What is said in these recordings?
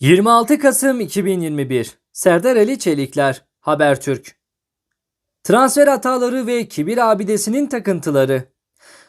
26 Kasım 2021 Serdar Ali Çelikler Habertürk Transfer hataları ve kibir abidesinin takıntıları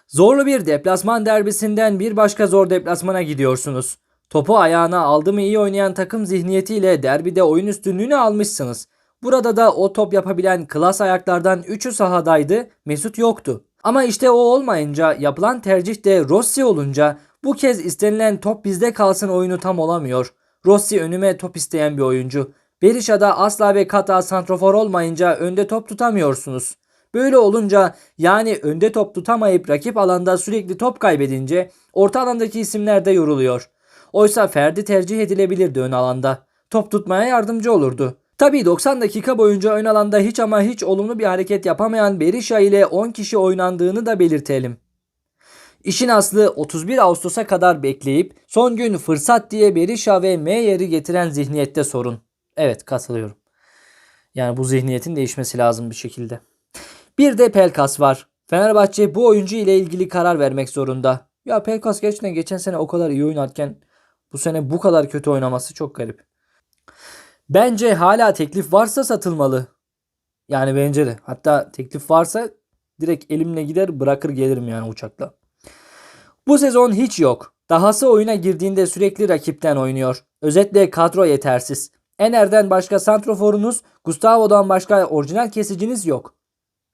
Zorlu bir deplasman derbisinden bir başka zor deplasmana gidiyorsunuz. Topu ayağına aldı mı iyi oynayan takım zihniyetiyle derbide oyun üstünlüğünü almışsınız. Burada da o top yapabilen klas ayaklardan 3'ü sahadaydı, Mesut yoktu. Ama işte o olmayınca yapılan tercih de Rossi olunca bu kez istenilen top bizde kalsın oyunu tam olamıyor. Rossi önüme top isteyen bir oyuncu. Berisha'da asla ve kata santrofor olmayınca önde top tutamıyorsunuz. Böyle olunca yani önde top tutamayıp rakip alanda sürekli top kaybedince orta alandaki isimler de yoruluyor. Oysa Ferdi tercih edilebilirdi ön alanda. Top tutmaya yardımcı olurdu. Tabii 90 dakika boyunca ön alanda hiç ama hiç olumlu bir hareket yapamayan Berisha ile 10 kişi oynandığını da belirtelim. İşin aslı 31 Ağustos'a kadar bekleyip son gün fırsat diye Berisha ve Meyer'i getiren zihniyette sorun. Evet katılıyorum. Yani bu zihniyetin değişmesi lazım bir şekilde. Bir de Pelkas var. Fenerbahçe bu oyuncu ile ilgili karar vermek zorunda. Ya Pelkas gerçekten geçen sene o kadar iyi oynarken bu sene bu kadar kötü oynaması çok garip. Bence hala teklif varsa satılmalı. Yani bence de. Hatta teklif varsa direkt elimle gider bırakır gelirim yani uçakla. Bu sezon hiç yok. Dahası oyuna girdiğinde sürekli rakipten oynuyor. Özetle kadro yetersiz. Ener'den başka santroforunuz, Gustavo'dan başka orijinal kesiciniz yok.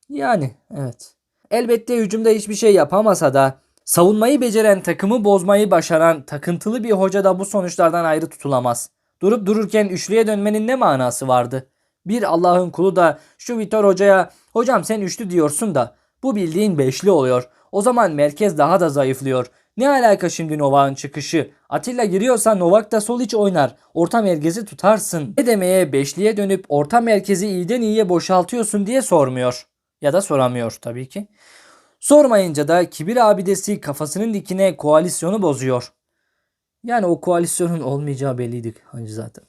Yani evet. Elbette hücumda hiçbir şey yapamasa da savunmayı beceren takımı bozmayı başaran takıntılı bir hoca da bu sonuçlardan ayrı tutulamaz. Durup dururken üçlüye dönmenin ne manası vardı? Bir Allah'ın kulu da şu Vitor hocaya hocam sen üçlü diyorsun da bu bildiğin beşli oluyor. O zaman merkez daha da zayıflıyor. Ne alaka şimdi Novak'ın çıkışı? Atilla giriyorsa Novak da sol iç oynar. Orta merkezi tutarsın. Ne demeye beşliye dönüp orta merkezi iyiden iyiye boşaltıyorsun diye sormuyor. Ya da soramıyor tabii ki. Sormayınca da kibir abidesi kafasının dikine koalisyonu bozuyor. Yani o koalisyonun olmayacağı belliydi hani zaten.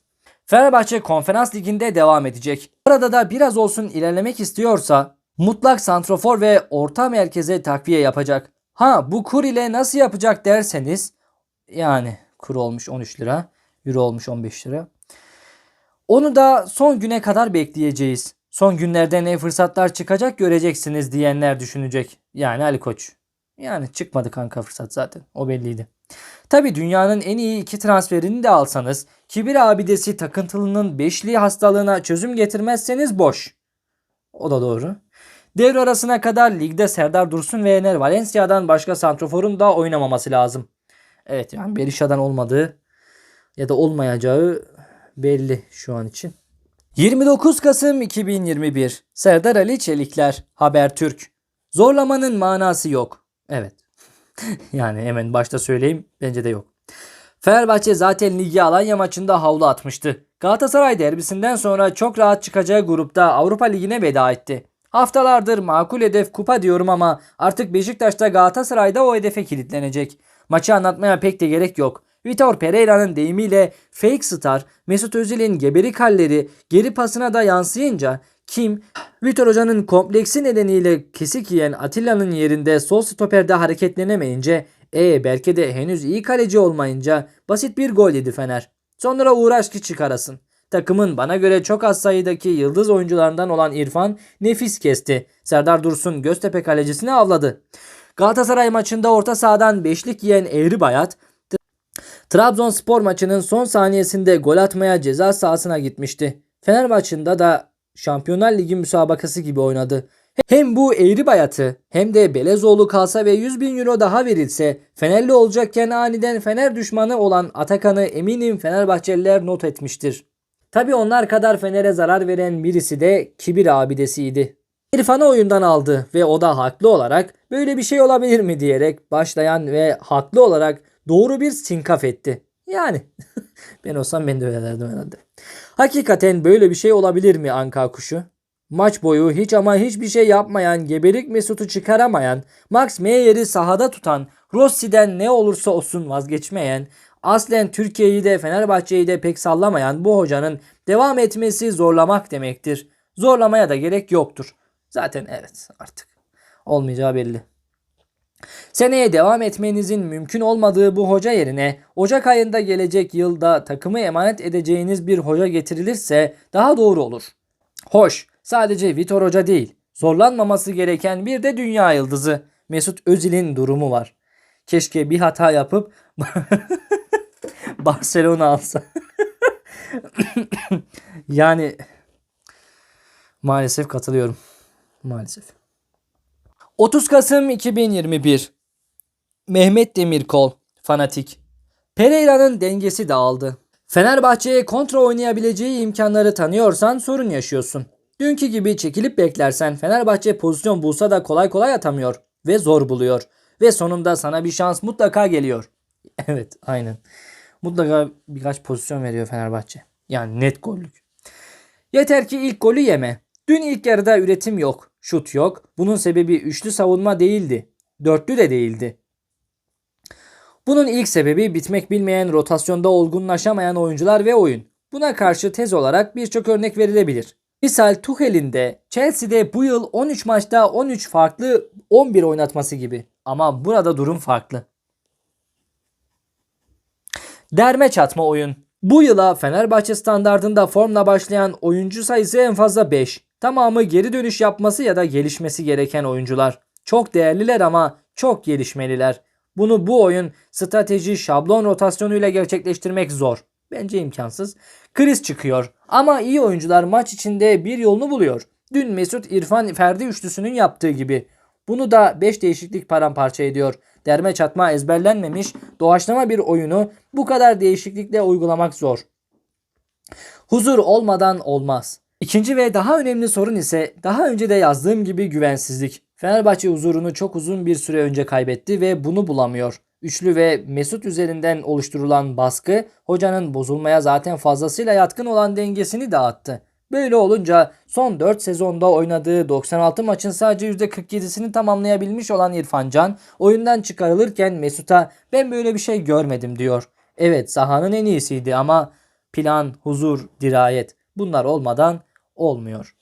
Fenerbahçe konferans liginde devam edecek. Arada da biraz olsun ilerlemek istiyorsa mutlak santrofor ve orta merkeze takviye yapacak. Ha bu kur ile nasıl yapacak derseniz yani kur olmuş 13 lira, euro olmuş 15 lira. Onu da son güne kadar bekleyeceğiz. Son günlerde ne fırsatlar çıkacak göreceksiniz diyenler düşünecek. Yani Ali Koç. Yani çıkmadı kanka fırsat zaten. O belliydi. Tabi dünyanın en iyi iki transferini de alsanız kibir abidesi takıntılının beşli hastalığına çözüm getirmezseniz boş. O da doğru. Devre arasına kadar ligde Serdar Dursun ve Ener Valencia'dan başka santroforun da oynamaması lazım. Evet yani Berisha'dan olmadığı ya da olmayacağı belli şu an için. 29 Kasım 2021 Serdar Ali Çelikler Habertürk Zorlamanın manası yok. Evet. yani hemen başta söyleyeyim bence de yok. Fenerbahçe zaten ligi Alanya maçında havlu atmıştı. Galatasaray derbisinden sonra çok rahat çıkacağı grupta Avrupa Ligi'ne veda etti. Haftalardır makul hedef kupa diyorum ama artık Beşiktaş'ta Galatasaray'da o hedefe kilitlenecek. Maçı anlatmaya pek de gerek yok. Vitor Pereira'nın deyimiyle fake star Mesut Özil'in geberik halleri geri pasına da yansıyınca kim Vitor Hoca'nın kompleksi nedeniyle kesik yiyen Atilla'nın yerinde sol stoperde hareketlenemeyince e belki de henüz iyi kaleci olmayınca basit bir gol yedi Fener. Sonra uğraş ki çıkarasın. Takımın bana göre çok az sayıdaki yıldız oyuncularından olan İrfan nefis kesti. Serdar Dursun Göztepe kalecisini avladı. Galatasaray maçında orta sahadan beşlik yiyen Eğri Bayat Trabzonspor maçının son saniyesinde gol atmaya ceza sahasına gitmişti. Fener maçında da Şampiyonlar Ligi müsabakası gibi oynadı. Hem bu eğri bayatı hem de Belezoğlu kalsa ve 100 bin euro daha verilse Fenerli olacakken aniden Fener düşmanı olan Atakan'ı eminim Fenerbahçeliler not etmiştir. Tabi onlar kadar Fener'e zarar veren birisi de kibir abidesiydi. İrfan'ı oyundan aldı ve o da haklı olarak böyle bir şey olabilir mi diyerek başlayan ve haklı olarak doğru bir sinkaf etti. Yani ben olsam ben de öyle derdim herhalde. Hakikaten böyle bir şey olabilir mi Anka kuşu? Maç boyu hiç ama hiçbir şey yapmayan, geberik Mesut'u çıkaramayan, Max Meyer'i sahada tutan, Rossi'den ne olursa olsun vazgeçmeyen, aslen Türkiye'yi de Fenerbahçe'yi de pek sallamayan bu hocanın devam etmesi zorlamak demektir. Zorlamaya da gerek yoktur. Zaten evet artık olmayacağı belli. Seneye devam etmenizin mümkün olmadığı bu hoca yerine Ocak ayında gelecek yılda takımı emanet edeceğiniz bir hoca getirilirse daha doğru olur. Hoş, sadece Vitor Hoca değil, zorlanmaması gereken bir de dünya yıldızı Mesut Özil'in durumu var. Keşke bir hata yapıp Barcelona alsa. yani maalesef katılıyorum. Maalesef. 30 Kasım 2021 Mehmet Demirkol Fanatik Pereira'nın dengesi dağıldı. Fenerbahçe'ye kontra oynayabileceği imkanları tanıyorsan sorun yaşıyorsun. Dünkü gibi çekilip beklersen Fenerbahçe pozisyon bulsa da kolay kolay atamıyor ve zor buluyor. Ve sonunda sana bir şans mutlaka geliyor. Evet aynen. Mutlaka birkaç pozisyon veriyor Fenerbahçe. Yani net gollük. Yeter ki ilk golü yeme. Dün ilk yarıda üretim yok, şut yok. Bunun sebebi üçlü savunma değildi. Dörtlü de değildi. Bunun ilk sebebi bitmek bilmeyen rotasyonda olgunlaşamayan oyuncular ve oyun. Buna karşı tez olarak birçok örnek verilebilir. Misal Tuchel'in de Chelsea'de bu yıl 13 maçta 13 farklı 11 oynatması gibi. Ama burada durum farklı. Derme çatma oyun. Bu yıla Fenerbahçe standardında formla başlayan oyuncu sayısı en fazla 5. Tamamı geri dönüş yapması ya da gelişmesi gereken oyuncular. Çok değerliler ama çok gelişmeliler. Bunu bu oyun strateji şablon rotasyonuyla gerçekleştirmek zor. Bence imkansız. Kriz çıkıyor ama iyi oyuncular maç içinde bir yolunu buluyor. Dün Mesut İrfan Ferdi üçlüsünün yaptığı gibi. Bunu da 5 değişiklik paramparça ediyor. Derme çatma ezberlenmemiş, doğaçlama bir oyunu bu kadar değişiklikle uygulamak zor. Huzur olmadan olmaz. İkinci ve daha önemli sorun ise daha önce de yazdığım gibi güvensizlik. Fenerbahçe huzurunu çok uzun bir süre önce kaybetti ve bunu bulamıyor. Üçlü ve Mesut üzerinden oluşturulan baskı hocanın bozulmaya zaten fazlasıyla yatkın olan dengesini dağıttı. Böyle olunca son 4 sezonda oynadığı 96 maçın sadece %47'sini tamamlayabilmiş olan İrfan Can oyundan çıkarılırken Mesut'a ben böyle bir şey görmedim diyor. Evet sahanın en iyisiydi ama plan, huzur, dirayet bunlar olmadan olmuyor.